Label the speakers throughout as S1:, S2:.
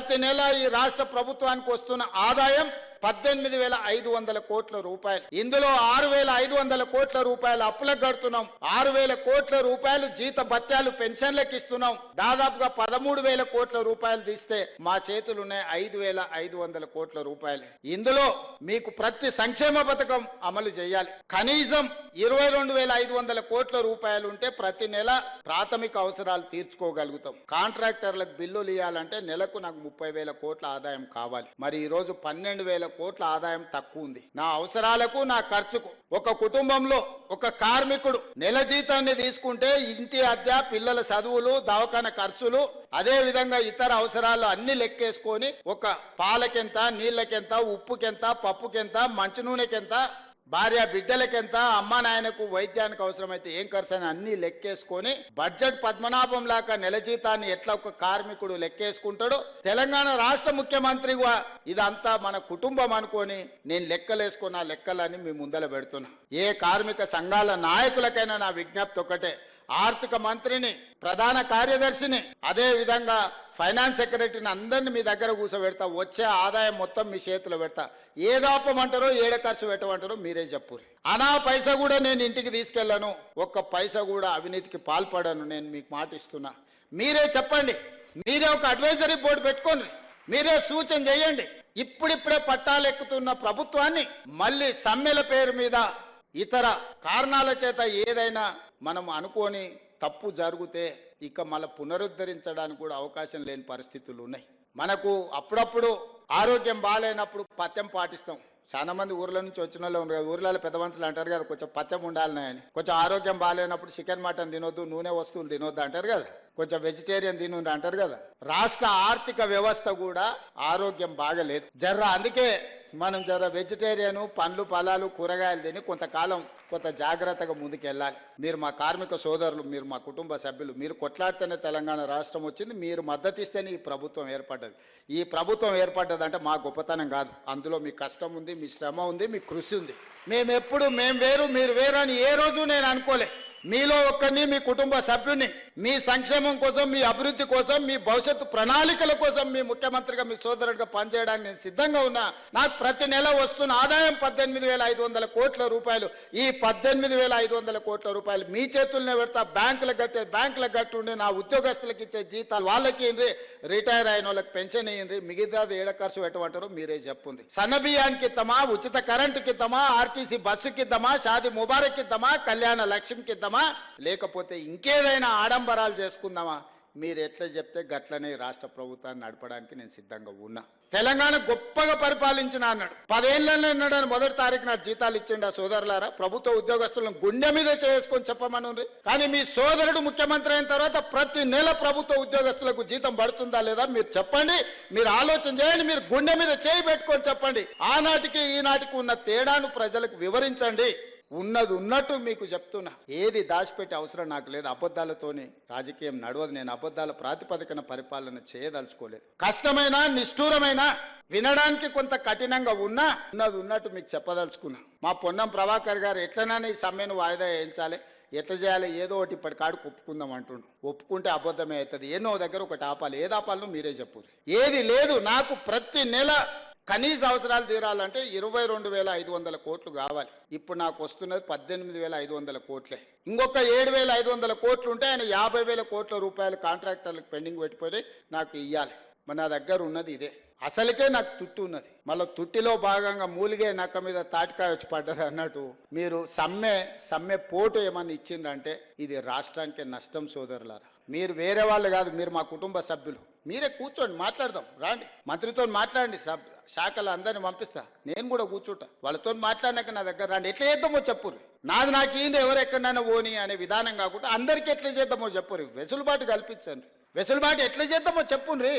S1: ప్రతి నెల ఈ రాష్ట్ర ప్రభుత్వానికి వస్తున్న ఆదాయం పద్దెనిమిది వేల ఐదు వందల కోట్ల రూపాయలు. ఇందులో ఆరు వేల ఐదు వందల కోట్ల రూపాయలు అప్పులకు కడుతున్నాం. ఆరు వేల కోట్ల రూపాయలు జీత భత్యాలు పెన్షన్లకు ఇస్తున్నాం. దాదాపుగా పదమూడు వేల కోట్ల రూపాయలు తీస్తే మా చేతులు ఐదు వేల ఐదు వందల కోట్ల రూపాయలు. ఇందులో మీకు ప్రతి సంక్షేమ పథకం అమలు చేయాలి. కనీసం ఇరవై రెండు వేల ఐదు వందల కోట్ల రూపాయలు ఉంటే ప్రతి నెల ప్రాథమిక అవసరాలు తీర్చుకోగలుగుతాం. కాంట్రాక్టర్లకు బిల్లులు ఇవ్వాలంటే నెలకు నాకు ముప్పై వేల కోట్ల ఆదాయం కావాలి. మరి ఈరోజు పన్నెండు వేల కోట్ల ఆదాయం తక్కువ ఉంది. నా అవసరాలకు నా ఖర్చుకు. ఒక కుటుంబంలో ఒక కార్మికుడు నెల జీతాన్ని తీసుకుంటే ఇంటి అద్దె పిల్లల చదువులు దవాఖాన ఖర్చులు అదే విధంగా ఇతర అవసరాలు అన్ని లెక్కేసుకొని ఒక పాలకెంత నీళ్ళకెంత ఉప్పుకెంత పప్పుకెంత మంచి నూనెకెంత భార్య బిడ్డలకెంత అమ్మ నాయనకు వైద్యానికి అవసరమైతే ఏం ఖర్చు అని అన్ని లెక్కేసుకొని బడ్జెట్ పద్మనాభం లాగా నెల జీతాన్ని ఎట్లా ఒక కార్మికుడు లెక్కేసుకుంటాడో తెలంగాణ రాష్ట్ర ముఖ్యమంత్రిగా ఇదంతా మన కుటుంబం అనుకొని నేను లెక్కలేసుకున్న లెక్కలని మీ ముందర పెడుతున్నా. ఏ కార్మిక సంఘాల నాయకులకైనా నా విజ్ఞప్తి ఒకటే ఆర్థిక మంత్రిని ప్రధాన కార్యదర్శిని అదే విధంగా ఫైనాన్స్ సెక్రటరీని అందరిని మీ దగ్గర కూర్చోబెడతా వచ్చే ఆదాయం మొత్తం మీ చేతిలో పెడతా. ఏదాపమంటారో ఏడ ఖర్చు పెట్టమంటారో మీరే చెప్పుర్రి. అనా పైసా కూడా నేను ఇంటికి తీసుకెళ్ళను ఒక్క పైసా కూడా అవినీతికి పాల్పడను నేను మీకు మాటిస్తున్నా మీరే చెప్పండి మీరే ఒక అడ్వైజరీ బోర్డు పెట్టుకోండి మీరే సూచన చేయండి. ఇప్పుడిప్పుడే పట్టాలెక్కుతున్న ప్రభుత్వాన్ని మళ్ళీ సమ్మెల పేరు మీద ఇతర కారణాల చేత ఏదైనా మనం అనుకోని తప్పు జరిగితే ఇక మళ్ళీ పునరుద్ధరించడానికి కూడా అవకాశం లేని పరిస్థితులు ఉన్నాయి. మనకు అప్పుడప్పుడు ఆరోగ్యం బాగాలేనప్పుడు పథ్యం పాటిస్తాం. చాలా మంది ఊర్ల నుంచి వచ్చిన వాళ్ళు ఉన్నారు కదా ఊర్లలో పెద్ద మనుషులు అంటారు కదా కొంచెం పథ్యం ఉండాలని అని కొంచెం ఆరోగ్యం బాగాలేనప్పుడు చికెన్ మటన్ తినొద్దు నూనె వస్తువులు తినొద్దు అంటారు కదా. కొంచెం వెజిటేరియన్ తినుండి అంటారు కదా. రాష్ట్ర ఆర్థిక వ్యవస్థ కూడా ఆరోగ్యం బాగలేదు. జర్ర అందుకే మనం జర వెజిటేరియన్ పండ్లు ఫలాలు కూరగాయలు తిని కొంతకాలం కొంత జాగ్రత్తగా ముందుకెళ్ళాలి. మీరు మా కార్మిక సోదరులు మీరు మా కుటుంబ సభ్యులు మీరు కొట్లాడితేనే తెలంగాణ రాష్ట్రం వచ్చింది మీరు మద్దతు ఇస్తేనే ఈ ప్రభుత్వం ఏర్పడ్డది. ఈ ప్రభుత్వం ఏర్పడ్డదంటే మా గొప్పతనం కాదు. అందులో మీ కష్టం ఉంది మీ శ్రమ ఉంది మీ కృషి ఉంది. మేము ఎప్పుడు మేము వేరు మీరు వేరు అని ఏ రోజు నేను అనుకోలే. మీలో ఒక్కరిని మీ కుటుంబ సభ్యుని మీ సంక్షేమం కోసం మీ అభివృద్ధి కోసం మీ భవిష్యత్తు ప్రణాళికల కోసం మీ ముఖ్యమంత్రిగా మీ సోదరుడిగా పనిచేయడానికి నేను సిద్ధంగా ఉన్నా. నాకు ప్రతి నెల వస్తున్న ఆదాయం పద్దెనిమిది వేల ఐదు వందల కోట్ల రూపాయలు. ఈ పద్దెనిమిది వేల ఐదు వందల కోట్ల రూపాయలు మీ చేతుల్నే పెడతా. బ్యాంకులకు కట్టే బ్యాంకులకు కట్టుండి నా ఉద్యోగస్తులకు ఇచ్చే జీతాలు వాళ్ళకి ఏంది రిటైర్ అయిన వాళ్ళకి పెన్షన్ ఇయ్యండి మిగతాది ఏడ ఖర్చు పెట్టమంటారో మీరే చెప్పుంది సన్నబియానికి ఇద్దామా ఉచిత కరెంటుకి ఇద్దామా ఆర్టీసీ బస్సుకి ఇద్దామా షాది ముబారక్ ఇద్దామా కళ్యాణ లక్ష్యంకి ఇద్దామా లేకపోతే ఇంకేదైనా ఆడంబరాలు చేసుకుందామా? మీరు ఎట్లా చెప్తే గట్లనే రాష్ట్ర ప్రభుత్వాన్ని నడపడానికి నేను సిద్ధంగా ఉన్నా. తెలంగాణ గొప్పగా పరిపాలించిన అన్నాడు. పదేళ్ళలో అన్నాడు మొదటి తారీఖు నా జీతాలు ఇచ్చిండు ఆ సోదరులారా. ప్రభుత్వ ఉద్యోగస్తులను గుండె మీద చేసుకొని చెప్పమని కానీ మీ సోదరుడు ముఖ్యమంత్రి అయిన తర్వాత ప్రతి నెల ప్రభుత్వ ఉద్యోగస్తులకు జీతం పడుతుందా లేదా మీరు చెప్పండి. మీరు ఆలోచన చేయండి. మీరు గుండె మీద చేయి పెట్టుకొని చెప్పండి. ఆనాటికి ఈనాటికి ఉన్న తేడాను ప్రజలకు వివరించండి. ఉన్నది ఉన్నట్టు మీకు చెప్తున్నా. ఏది దాచిపెట్టే అవసరం నాకు లేదు. అబద్ధాలతోని రాజకీయం నడవదు. నేను అబద్ధాల ప్రాతిపదికన పరిపాలన చేయదలుచుకోలేదు. కష్టమైన నిష్ఠూరమైన వినడానికి కొంత కఠినంగా ఉన్నా ఉన్నది ఉన్నట్టు మీకు చెప్పదలుచుకున్నా. మా పొన్నం ప్రభాకర్ గారు ఎట్లనైనా ఈ సమ్మెను వాయిదా వేయించాలి. ఎట్లా చేయాలి? ఏదో ఒకటి ఇప్పటి కాడికి ఒప్పుకుందాం అంటుండు. ఒప్పుకుంటే అబద్ధమే అవుతుంది. ఎన్నో దగ్గర ఒకటి ఆపాలి. ఏది ఆపాలో మీరే చెప్పు ఏది లేదు నాకు ప్రతి నెల కనీస అవసరాలు తీరాలంటే ఇరవై రెండు వేల ఐదు వందల కోట్లు కావాలి. ఇప్పుడు నాకు వస్తున్నది పద్దెనిమిది వేల ఐదు వందల కోట్లే. ఇంకొక ఏడు వేల ఐదు వందల కోట్లు ఉంటే ఆయన యాభై వేల కోట్ల రూపాయలు కాంట్రాక్టర్లకు పెండింగ్ పెట్టిపోయి నాకు ఇయ్యాలి. మరి నా దగ్గర ఉన్నది ఇదే. అసలుకే నాకు తుట్టి ఉన్నది. మళ్ళీ తుట్టిలో భాగంగా మూలిగే నక్క మీద తాటికాయ వచ్చి పడ్డది అన్నట్టు మీరు సమ్మె సమ్మె పోటు ఏమన్నా ఇచ్చిందంటే ఇది రాష్ట్రానికి నష్టం సోదరులారా. మీరు వేరే వాళ్ళు కాదు మీరు మా కుటుంబ సభ్యులు. మీరే కూర్చోండి మాట్లాడదాం రాండి. మంత్రితో మాట్లాడండి సబ్ శాఖలు అందరిని పంపిస్తా. నేను కూడా కూర్చుంటా. వాళ్ళతో మాట్లాడినాక నా దగ్గర రాండి. ఎట్లా చేద్దామో చెప్పురు నాది నాకు ఈయన ఎవరు ఎక్కడైనా ఓని అనే విధానం కాకుండా అందరికీ ఎట్లా చేద్దామో చెప్పురు వెసులుబాటు కల్పించండి. వెసులుబాటు ఎట్లా చేద్దామో చెప్పుండ్రి.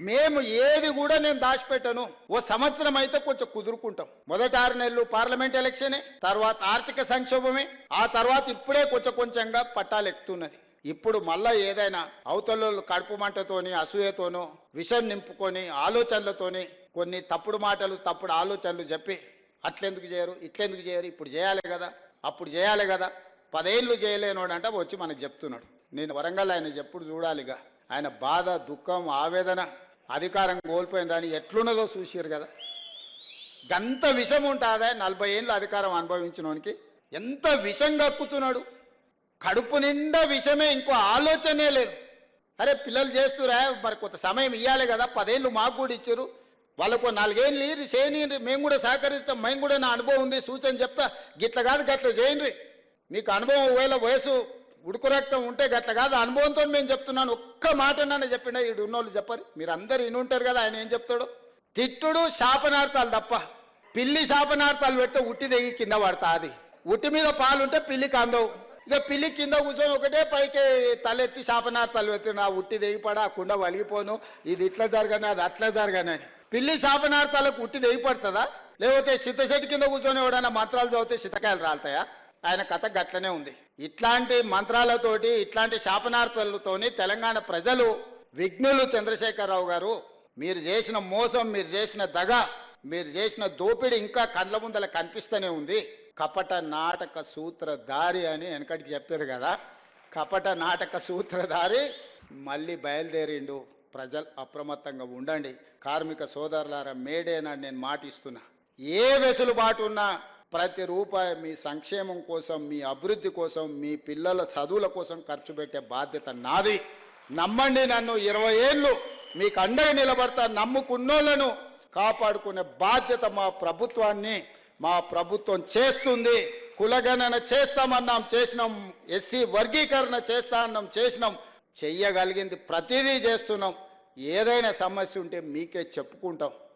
S1: మేము ఏది కూడా నేను దాచిపెట్టను. ఓ సంవత్సరం అయితే కొంచెం కుదురుకుంటాం. మొదటి ఆరు నెలలు పార్లమెంట్ ఎలక్షనే తర్వాత ఆర్థిక సంక్షోభమే ఆ తర్వాత ఇప్పుడే కొంచెం కొంచెంగా పట్టాలు ఎక్కుతున్నది. ఇప్పుడు మళ్ళా ఏదైనా అవతల కడుపు మంటతోని అసూయతోనో విషం నింపుకొని ఆలోచనలతోని కొన్ని తప్పుడు మాటలు తప్పుడు ఆలోచనలు చెప్పి అట్లెందుకు చేయరు ఇట్లెందుకు చేయరు ఇప్పుడు చేయాలి కదా అప్పుడు చేయాలి కదా పదేళ్ళు చేయలేనోడంట వచ్చి మనకు చెప్తున్నాడు. నేను వరంగల్ ఆయన చెప్పుడు చూడాలిగా? ఆయన బాధ దుఃఖం ఆవేదన అధికారం కోల్పోయినని ఎట్లున్నదో చూసిరు కదా. గంత విషం ఉంటుందా నలభై ఏళ్ళు అధికారం అనుభవించినోనికి. ఎంత విషం కక్కుతున్నాడు. కడుపు నిండా విషమే ఇంకో ఆలోచనే లేదు. అరే పిల్లలు చేస్తురా మరి కొంత సమయం ఇవ్వాలి కదా పదేళ్ళు మాకు కూడా ఇచ్చారు. వాళ్ళకు నాలుగేళ్ళు లేరు చేయనీయండి మేము కూడా సహకరిస్తాం. మేము కూడా నా అనుభవం ఉంది. సూచన చెప్తా. గిట్ల కాదు గట్ల చేయండి మీకు అనుభవం ఒకవేళ వయసు ఉడుకు రక్తం ఉంటే గట్ల కాదు. అనుభవంతో మేము చెప్తున్నాను. ఒక్క మాట నన్ను చెప్పిండా ఈడు ఉన్నోళ్ళు చెప్పరు. మీరు అందరు ఇనుంటారు కదా ఆయన ఏం చెప్తాడు? తిట్టుడు శాపనార్థాలు తప్ప పిల్లి శాపనార్థాలు పెడితే ఉట్టి దిగి కింద పడతా అది. ఉట్టి మీద పాలుంటే పిల్లికి అందవు ఇక పిల్లి కింద కూర్చొని ఒకటే పైకి తలెత్తి శాపనార్థాలు పెట్టి ఉట్టి దిగిపడా ఆ కుండ వలిగిపోను. ఇది ఇట్లా జరగని అది అట్లా జరగని పిల్లి శాపనార్థాలకు ఉట్టి దిగిపడుతుందా లేకపోతే సిద్ధశెట్టి కింద కూర్చొని ఎవడైనా మంత్రాలు చదివితే సితకాయలు రాలుతాయా? ఆయన కథ గట్లనే ఉంది. ఇట్లాంటి మంత్రాలతోటి ఇట్లాంటి శాపనార్థాలతోని తెలంగాణ ప్రజలు విఘ్నులు చంద్రశేఖరరావు గారు మీరు చేసిన మోసం మీరు చేసిన దగ మీరు చేసిన దోపిడీ ఇంకా కండ్ల ముందల కనిపిస్తూనే ఉంది. కపట నాటక సూత్రధారి అని వెనకటికి చెప్పారు కదా. కపట నాటక సూత్రధారి మళ్ళీ బయలుదేరిండు. ప్రజలు అప్రమత్తంగా ఉండండి. కార్మిక సోదరులారా మేడేనని నేను మాటిస్తున్నా. ఏ వెసులుబాటు ఉన్నా ప్రతి రూపాయి మీ సంక్షేమం కోసం మీ అభివృద్ధి కోసం మీ పిల్లల చదువుల కోసం ఖర్చు పెట్టే బాధ్యత నాది. నమ్మండి నన్ను ఇరవై ఏళ్ళు మీకు అండగా నిలబడతా నమ్ముకున్నోళ్ళను కాపాడుకునే బాధ్యత మా ప్రభుత్వాన్ని మా ప్రభుత్వం చేస్తుంది. కులగణన చేస్తామన్నాం చేసినాం. ఎస్సీ వర్గీకరణ చేస్తా అన్నాం చేసినాం. చెయ్యగలిగింది ప్రతిదీ చేస్తున్నాం. ఏదైనా సమస్య ఉంటే మీకే చెప్పుకుంటాం.